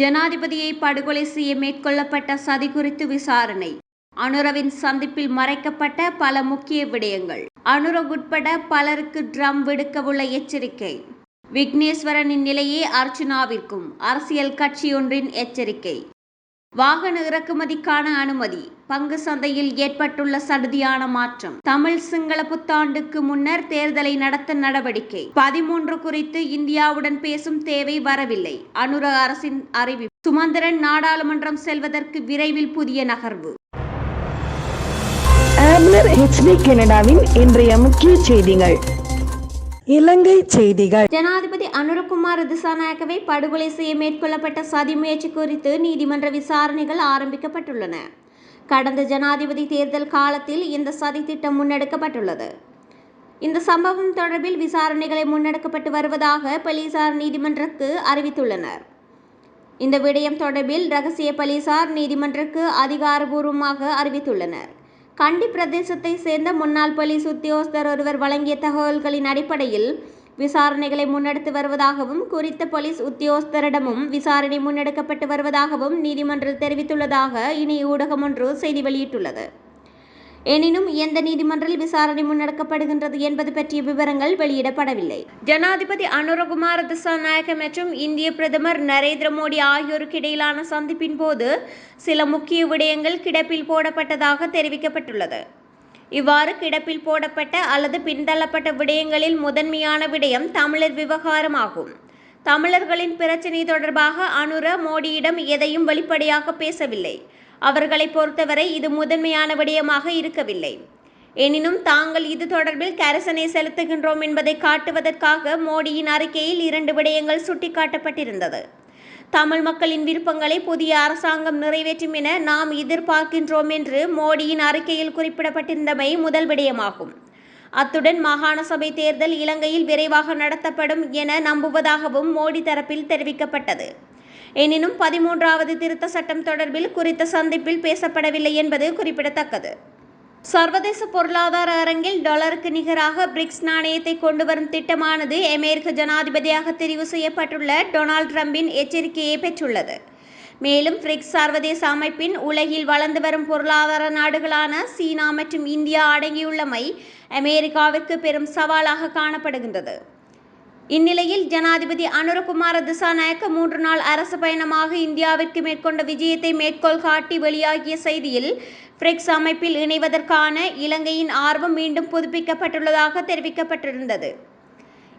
ஜனாதிபதியை படுகொலை செய்ய மேற்கொள்ளப்பட்ட சதி குறித்து விசாரணை. அனுரவின் சந்திப்பில் மறைக்கப்பட்ட பல முக்கிய விடயங்கள். அனுர உட்பட பலருக்கு ட்ரம் விடுக்கவுள்ள எச்சரிக்கை. விக்னேஸ்வரனின் நிலையே அர்ச்சுனாவிற்கும் அரசியல் கட்சியொன்றின் எச்சரிக்கை. வாகன இறக்குமதிக்கான அனுமதி. பங்கு சந்தையில் ஏற்பட்டுள்ள சடுதியான மாற்றம். தமிழ் சிங்கள புத்தாண்டுக்கு முன்னர் தேர்தலை நடத்த நடவடிக்கை. பதிமூன்று குறித்து இந்தியாவுடன் பேசும் தேவை வரவில்லை. அனுர அரசின் அறிவிப்பு சுமந்திரன் நாடாளுமன்றம் செல்வதற்கு விரைவில் புதிய நகர்வு. கனடாவின் இன்றைய முக்கிய செய்திகள். இலங்கை செய்திகள். ஜனாதிபதி அனுரகுமார் திசாநாயக்கவை படுகொலை செய்ய மேற்கொள்ளப்பட்ட சதி முயற்சி குறித்து நீதிமன்ற விசாரணைகள் ஆரம்பிக்கப்பட்டுள்ளன. கடந்த ஜனாதிபதி தேர்தல் காலத்தில் இந்த சதி திட்டம் முன்னெடுக்கப்பட்டுள்ளது. இந்த சம்பவம் தொடர்பில் விசாரணைகளை முன்னெடுக்கப்பட்டு வருவதாக போலீசார் நீதிமன்றத்துக்கு அறிவித்துள்ளனர். இந்த விடயம் தொடர்பில் ரகசிய போலீசார் நீதிமன்றக்கு அதிகாரபூர்வமாக அறிவித்துள்ளனர். கண்டி பிரதேசத்தை சேர்ந்த முன்னாள் போலீஸ் உத்தியோகஸ்தர் ஒருவர் வழங்கிய தகவல்களின் அடிப்படையில் விசாரணைகளை முன்னெடுத்து வருவதாகவும் குறித்த போலீஸ் உத்தியோகஸ்தரிடமும் விசாரணை முன்னெடுக்கப்பட்டு வருவதாகவும் நீதிமன்றம் தெரிவித்துள்ளதாக இணைய ஊடகம் ஒன்று செய்தி வெளியிட்டுள்ளது. எனினும் எந்த நீதிமன்றில் விசாரணை முன்னெடுக்கப்படுகின்றது என்பது பற்றிய விவரங்கள் வெளியிடப்படவில்லை. ஜனாதிபதி அனுரகுமார திசாநாயக்க மற்றும் இந்திய பிரதமர் நரேந்திர மோடி ஆகியோருக்கு இடையிலான சந்திப்பின் போது சில முக்கிய விடயங்கள் கிடப்பில் போடப்பட்டதாக தெரிவிக்கப்பட்டுள்ளது. இவ்வாறு கிடப்பில் போடப்பட்ட அல்லது பின்தள்ளப்பட்ட விடயங்களில் முதன்மையான விடயம் தமிழர் விவகாரமாகும். தமிழர்களின் பிரச்சினை தொடர்பாக அனுர மோடியிடம் எதையும் வெளிப்படையாக பேசவில்லை. அவர்களை பொறுத்தவரை இது முதன்மையான விடயமாக இருக்கவில்லை. எனினும் தாங்கள் இது தொடர்பில் கரசனை செலுத்துகின்றோம் என்பதை காட்டுவதற்காக மோடியின் அறிக்கையில் இரண்டு விடயங்கள் சுட்டிக்காட்டப்பட்டிருந்தது. தமிழ் மக்களின் விருப்பங்களை புதிய அரசாங்கம் நிறைவேற்றும் என நாம் எதிர்பார்க்கின்றோம் என்று மோடியின் அறிக்கையில் குறிப்பிடப்பட்டிருந்தமை முதல் விடயமாகும். அத்துடன் மாகாண சபை தேர்தல் இலங்கையில் விரைவாக நடத்தப்படும் என நம்புவதாகவும் மோடி தரப்பில் தெரிவிக்கப்பட்டது. எனினும் பதிமூன்றாவது திருத்த சட்டம் தொடர்பில் குறித்த சந்திப்பில் பேசப்படவில்லை என்பது குறிப்பிடத்தக்கது. சர்வதேச பொருளாதார அரங்கில் டாலருக்கு நிகராக பிரிக்ஸ் நாணயத்தை கொண்டு வரும் திட்டமானது அமெரிக்க ஜனாதிபதியாக தெரிவு செய்யப்பட்டுள்ள டொனால்ட் ட்ரம்பின் எச்சரிக்கையை பெற்றுள்ளது. மேலும் பிரிக்ஸ் சர்வதேச அமைப்பின் உலகில் வளர்ந்து வரும் பொருளாதார நாடுகளான சீனா மற்றும் இந்தியா அடங்கியுள்ளமை அமெரிக்காவிற்கு பெரும் சவாலாக காணப்படுகின்றது. இந்நிலையில் ஜனாதிபதி அனுரகுமார திசாநாயக்க மூன்று நாள் அரசு பயணமாக இந்தியாவிற்கு மேற்கொண்ட விஜயத்தை மேற்கோள் காட்டி வெளியாகிய செய்தியில் பிரிக்ஸ் அமைப்பில் இணைவதற்கான இலங்கையின் ஆர்வம் மீண்டும் புதுப்பிக்கப்பட்டுள்ளதாக தெரிவிக்கப்பட்டிருந்தது.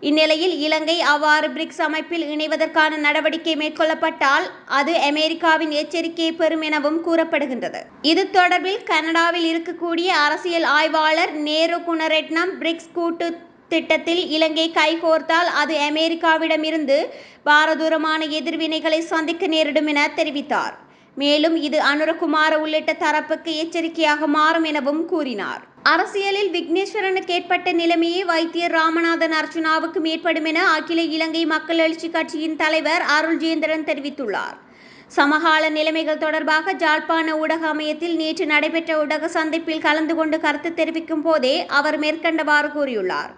இந்நிலையில் இலங்கை அவ்வாறு பிரிக்ஸ் அமைப்பில் இணைவதற்கான நடவடிக்கை மேற்கொள்ளப்பட்டால் அது அமெரிக்காவின் எச்சரிக்கையை பெறும் எனவும் கூறப்படுகின்றது. இது தொடர்பில் கனடாவில் இருக்கக்கூடிய அரசியல் ஆய்வாளர் நேரு குணரெட்னம் பிரிக்ஸ் கூட்டு திட்டத்தில் இலங்கை கைகோர்த்தால் அது அமெரிக்காவிடமிருந்து பாரதூரமான எதிர்வினைகளை சந்திக்க நேரிடும் என தெரிவித்தார். மேலும் இது அனுரகுமார உள்ளிட்ட தரப்புக்கு எச்சரிக்கையாக மாறும் எனவும் கூறினார். அரசியலில் விக்னேஸ்வரனுக்கு ஏற்பட்ட நிலைமையை வைத்தியர் ராமநாதன் அர்ச்சுனாவுக்கு ஏற்படும் என அகில இலங்கை மக்கள் எழுச்சி கட்சியின் தலைவர் அருள்ஜேந்திரன் தெரிவித்துள்ளார். சமகால நிலைமைகள் தொடர்பாக ஜாழ்ப்பாண ஊடக அமையத்தில் நேற்று நடைபெற்ற ஊடக சந்திப்பில் கலந்து கொண்டு கருத்து தெரிவிக்கும் போதே அவர் மேற்கண்டவாறு கூறியுள்ளார்.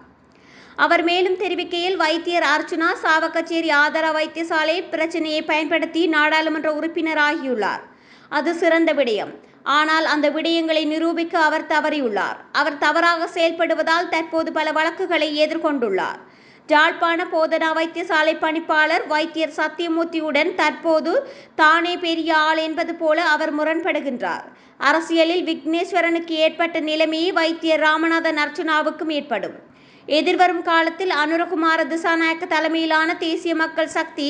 அவர் மேலும் தெரிவிக்கையில் வைத்தியர் அர்ச்சுனா சாவக்கச்சேரி ஆதார வைத்தியசாலை பிரச்சனையை பயன்படுத்தி நாடாளுமன்ற உறுப்பினர் ஆகியுள்ளார் அது சிறந்த விடயம். ஆனால் அந்த விடயங்களை நிரூபிக்க அவர் தவறியுள்ளார். அவர் தவறாக செயல்படுவதால் தற்போது பல வழக்குகளை எதிர்கொண்டுள்ளார். ஜாழ்ப்பாண போதனா வைத்தியசாலை பணிப்பாளர் வைத்தியர் சத்தியமூர்த்தியுடன் தற்போது தானே பெரிய ஆள் என்பது போல அவர் முரண்படுகின்றார். அரசியலில் விக்னேஸ்வரனுக்கு ஏற்பட்ட நிலைமையை வைத்தியர் ராமநாதன் அர்ச்சுனாவுக்கும் ஏற்படும். எதிர்வரும் காலத்தில் அனுரகுமார திசாநாயக்க தலைமையிலான தேசிய மக்கள் சக்தி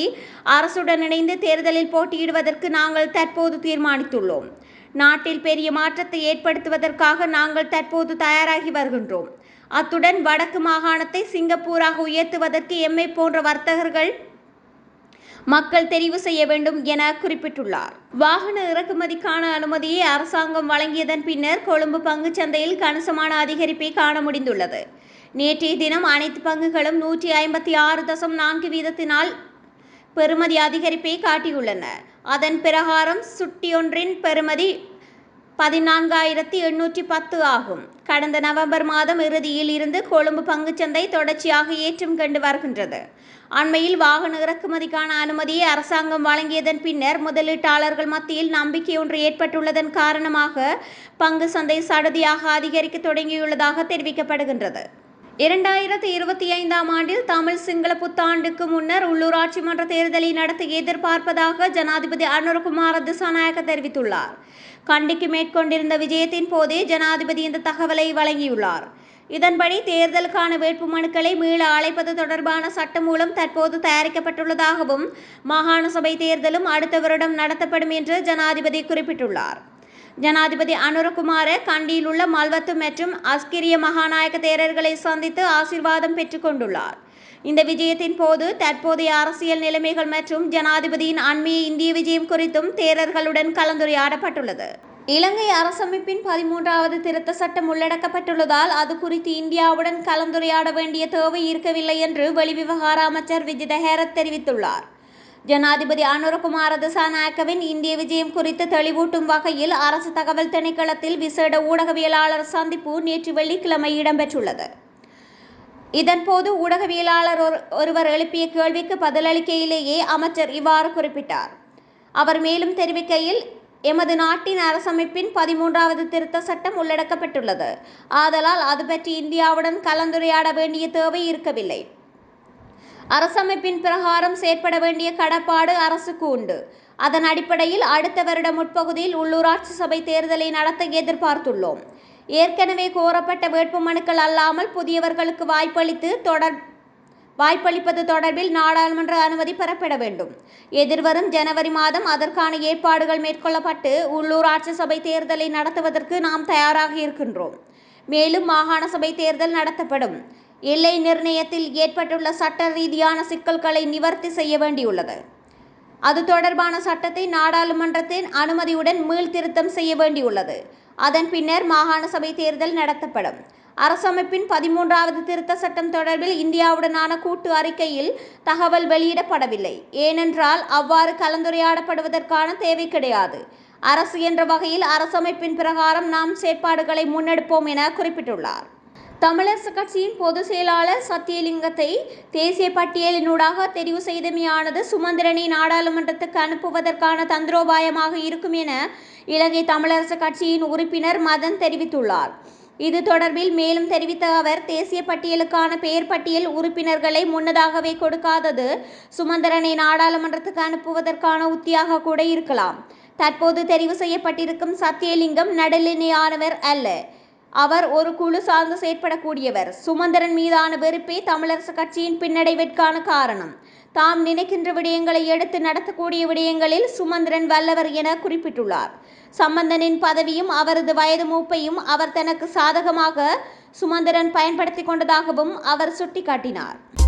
அரசுடன் இணைந்து தேர்தலில் போட்டியிடுவதற்கு நாங்கள் தற்போது தீர்மானித்துள்ளோம். நாட்டில் பெரிய மாற்றத்தை ஏற்படுத்துவதற்காக நாங்கள் தற்போது தயாராகி வருகின்றோம். அத்துடன் வடக்கு மாகாணத்தை சிங்கப்பூராக உயர்த்துவதற்கு எம்மை போன்ற வர்த்தகர்கள் மக்கள் தெரிவு செய்ய வேண்டும் என குறிப்பிட்டுள்ளார். வாகன இறக்குமதிக்கான அனுமதியை அரசாங்கம் வழங்கியதன் பின்னர் கொழும்பு பங்குச்சந்தையில் கணிசமான அதிகரிப்பை காண முடிந்துள்ளது. நேற்றைய தினம் அனைத்து பங்குகளும் நூற்றி ஐம்பத்தி ஆறு தசம் நான்கு வீதத்தினால் பெறுமதி அதிகரிப்பை காட்டியுள்ளன. அதன் பிரகாரம் சுட்டியொன்றின் பெறுமதி பதினான்காயிரத்தி எண்ணூற்றி பத்து ஆகும். கடந்த நவம்பர் மாதம் இறுதியில் இருந்து கொழும்பு பங்குச்சந்தை தொடர்ச்சியாக ஏற்றம் கண்டு வருகின்றது. அண்மையில் வாகன இறக்குமதிக்கான அனுமதியை அரசாங்கம் வழங்கியதன் பின்னர் முதலீட்டாளர்கள் மத்தியில் நம்பிக்கை ஒன்று ஏற்பட்டுள்ளதன் காரணமாக பங்கு சந்தை சடுதியாக அதிகரிக்க தொடங்கியுள்ளதாக தெரிவிக்கப்படுகின்றது. இரண்டாயிரத்தி இருபத்தி ஐந்தாம் ஆண்டில் தமிழ் சிங்கள புத்தாண்டுக்கு முன்னர் உள்ளூராட்சி மன்ற தேர்தலை நடத்த எதிர்பார்ப்பதாக ஜனாதிபதி அனுர்குமார் திசாநாயக்க தெரிவித்துள்ளார். கண்டிக்கு மேற்கொண்டிருந்த விஜயத்தின் போதே ஜனாதிபதி இந்த தகவலை வழங்கியுள்ளார். இதன்படி தேர்தலுக்கான வேட்புமனுக்களை மீள அழைப்பது தொடர்பான சட்டம் மூலம் தற்போது தயாரிக்கப்பட்டுள்ளதாகவும் மாகாண சபை தேர்தலும் அடுத்த வருடம் நடத்தப்படும் என்று ஜனாதிபதி குறிப்பிட்டுள்ளார். ஜனாதிபதி அனுரகுமார கண்டியில் உள்ள மல்வத்து மற்றும் அஸ்கிரிய மகாநாயக்க தேரர்களை சந்தித்து ஆசீர்வாதம் பெற்றுக்கொண்டுள்ளார். இந்த விஜயத்தின் போது தற்போதைய அரசியல் நிலைமைகள் மற்றும் ஜனாதிபதியின் அண்மைய இந்திய விஜயம் குறித்தும் தேரர்களுடன் கலந்துரையாடப்பட்டுள்ளது. இலங்கை அரசமைப்பின் பதிமூன்றாவது திருத்த சட்டம் உள்ளடக்கப்பட்டுள்ளதால் அது குறித்து இந்தியாவுடன் கலந்துரையாட வேண்டிய தேவை இருக்கவில்லை என்று வெளிவிவகார அமைச்சர் விஜித ஹேரத் தெரிவித்துள்ளார். ஜனாதிபதி அனுரகுமார திசாநாயக்கவின் இந்திய விஜயம் குறித்து தெளிவூட்டும் வகையில் அரசு தகவல் திணைக்களத்தில் விசேட ஊடகவியலாளர் சந்திப்பு நேற்று வெள்ளிக்கிழமை இடம்பெற்றுள்ளது. இதன்போது ஊடகவியலாளர் ஒரு- ஒருவர் எழுப்பிய கேள்விக்கு பதிலளிக்கையிலேயே அமைச்சர் இவ்வாறு குறிப்பிட்டார். அவர் மேலும் தெரிவிக்கையில் எமது நாட்டின் அரசமைப்பின் பதிமூன்றாவது திருத்த சட்டம் உள்ளடக்கப்பட்டுள்ளது. ஆதலால் அது பற்றி இந்தியாவுடன் கலந்துரையாட வேண்டிய தேவை இருக்கவில்லை. அரசமைப்பின் பிரகாரம் செயற்பட வேண்டிய கடப்பாடு அரசுக்கு உண்டு. அதன் அடிப்படையில் அடுத்த வருட முற்பகுதியில் உள்ளூராட்சி சபை தேர்தலை நடத்த எதிர்பார்த்துள்ளோம். ஏற்கனவே கோரப்பட்ட வேட்புமனுக்கள் அல்லாமல் புதியவர்களுக்கு வாய்ப்பளித்து தொடர் வாய்ப்பளிப்பது தொடர்பில் நாடாளுமன்ற அனுமதி பெறப்பட வேண்டும். எதிர்வரும் ஜனவரி மாதம் அதற்கான ஏற்பாடுகள் மேற்கொள்ளப்பட்டு உள்ளூராட்சி சபை தேர்தலை நடத்துவதற்கு நாம் தயாராக இருக்கின்றோம். மேலும் மாகாண சபை தேர்தல் நடத்தப்படும். எல்லை நிர்ணயத்தில் ஏற்பட்டுள்ள சட்ட ரீதியான சிக்கல்களை நிவர்த்தி செய்ய வேண்டியுள்ளது. அது தொடர்பான சட்டத்தை நாடாளுமன்றத்தின் அனுமதியுடன் மீள்திருத்தம் செய்ய வேண்டியுள்ளது. அதன் பின்னர் மாகாண சபை தேர்தல் நடத்தப்படும். அரசமைப்பின் பதிமூன்றாவது திருத்த சட்டம் தொடர்பில் இந்தியாவுடனான கூட்டு அறிக்கையில் தகவல் வெளியிடப்படவில்லை. ஏனென்றால் அவ்வாறு கலந்துரையாடப்படுவதற்கான தேவை கிடையாது. அரசு என்ற வகையில் அரசமைப்பின் பிரகாரம் நாம் செயற்பாடுகளை முன்னெடுப்போம் என குறிப்பிட்டுள்ளார். தமிழரசுக் கட்சியின் பொதுச் செயலாளர் சத்தியலிங்கத்தை தேசிய பட்டியலினூடாக தெரிவு செய்தமையானது சுமந்திரனை நாடாளுமன்றத்துக்கு அனுப்புவதற்கான தந்திரோபாயமாக இருக்கும் என இலங்கை தமிழரசு கட்சியின் உறுப்பினர் மதன் தெரிவித்துள்ளார். இது தொடர்பில் மேலும் தெரிவித்த அவர் தேசிய பட்டியலுக்கான பெயர் பட்டியல் உறுப்பினர்களை முன்னதாகவே கொடுக்காதது சுமந்திரனை நாடாளுமன்றத்துக்கு அனுப்புவதற்கான உத்தியாக கூட இருக்கலாம். தற்போது தெரிவு செய்யப்பட்டிருக்கும் சத்தியலிங்கம் நடுநிலையானவர் அல்ல. அவர் ஒரு குழு சார்ந்து செயற்படக்கூடியவர். சுமந்திரன் மீதான வெறுப்பே தமிழரசு கட்சியின் பின்னடைவிற்கான காரணம். தாம் நினைக்கின்ற விடயங்களை எடுத்து நடத்தக்கூடிய விடயங்களில் சுமந்திரன் வல்லவர் என குறிப்பிட்டுள்ளார். சம்பந்தனின் பதவியும் அவரது வயது மூப்பையும் அவர் தனக்கு சாதகமாக சுமந்திரன் பயன்படுத்தி கொண்டதாகவும் அவர் சுட்டிக்காட்டினார்.